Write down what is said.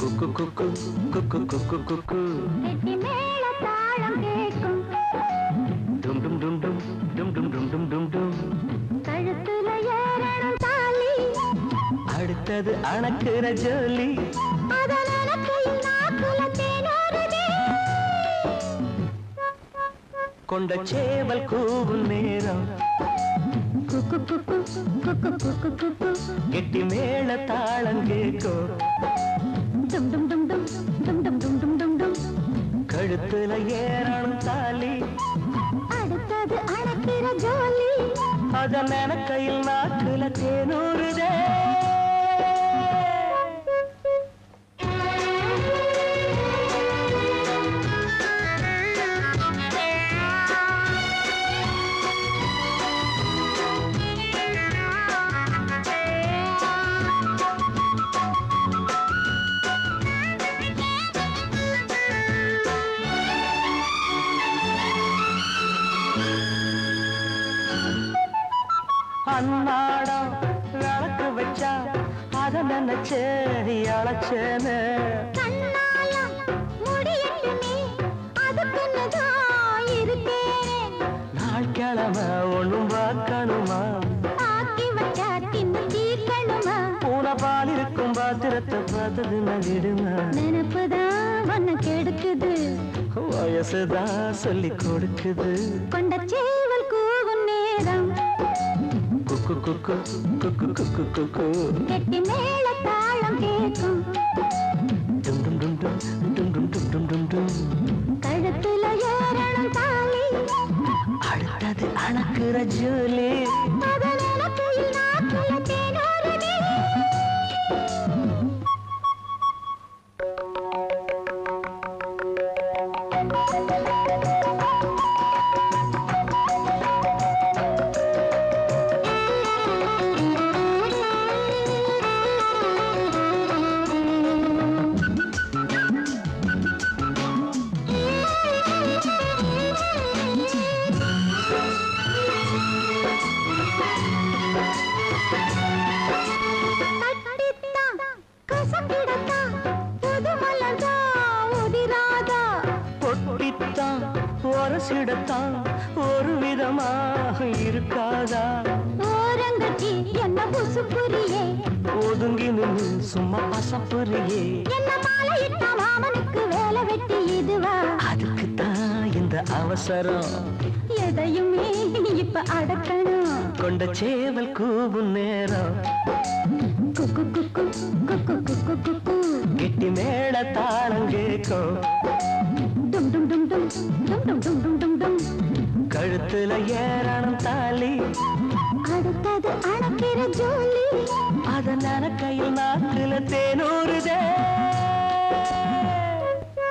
குக்கு குக்கு குக்கு குக்கு குக்கு. அடுத்தது அணக்குற ஜோலி கொண்ட சேவல் கூவும் நேரம். கெட்டி மேல தாளம் கேட்கோ கழுத்துல ஏறணும் தாலி. அடுத்தது அணக்கிற ஜோலி அதன் கையில் நாக்குல தேனூறுதே. அன்னாடம் விளக்கு வச்சா அத நினைச்சே அழைச்சேன்னு. நாள் கிழமை ஒண்ணும் பார்க்கணுமா? பால் இருக்கும் பாத்திரத்தை பார்த்தது நடிடுமா நினப்புதான் ஒன்னு கெடுக்குது. வயசுதான் சொல்லி கொடுக்குது. கொண்ட சேவல் கூவும் நேரம். குக்கு குக்கு குக்கு குக்கு குக்கு கெட்டி மேல தாளம் கேட்கும் டும் டும் டும் டும் டும் டும் டும் டும் டும் டும் கழுத்துல ஏறணும் தாலி அடுத்தது அணக்குற ஜோலி அதன் இலக்கையில் சுடத்தான் ஒரு விதமாக இருக்காதா? ஓரங்கட்டி என்ன புசு புரியே ஒதுங்கி நின்று சும்மா பசப்புரியே என்ன மாலையிட்ட மாமனுக்கு வேலை வெட்டி இதுவா? அதுக்குத்தான் இந்த அவசரம். எதையுமே இப்ப அடக்கணும். கொண்ட சேவல் கூவும் நேரம். குக்கு குக்கு குக்கு குக்கு குக்கு கெட்டி மேல தாளம் கேட்கும். டும் டும் டும். டும் டும் டும் டும். கழுத்துல ஏறணும் தாலி. அடுத்தது அணக்கிற ஜோலி. அதன் கையில் நாக்குல தேனூறுதே.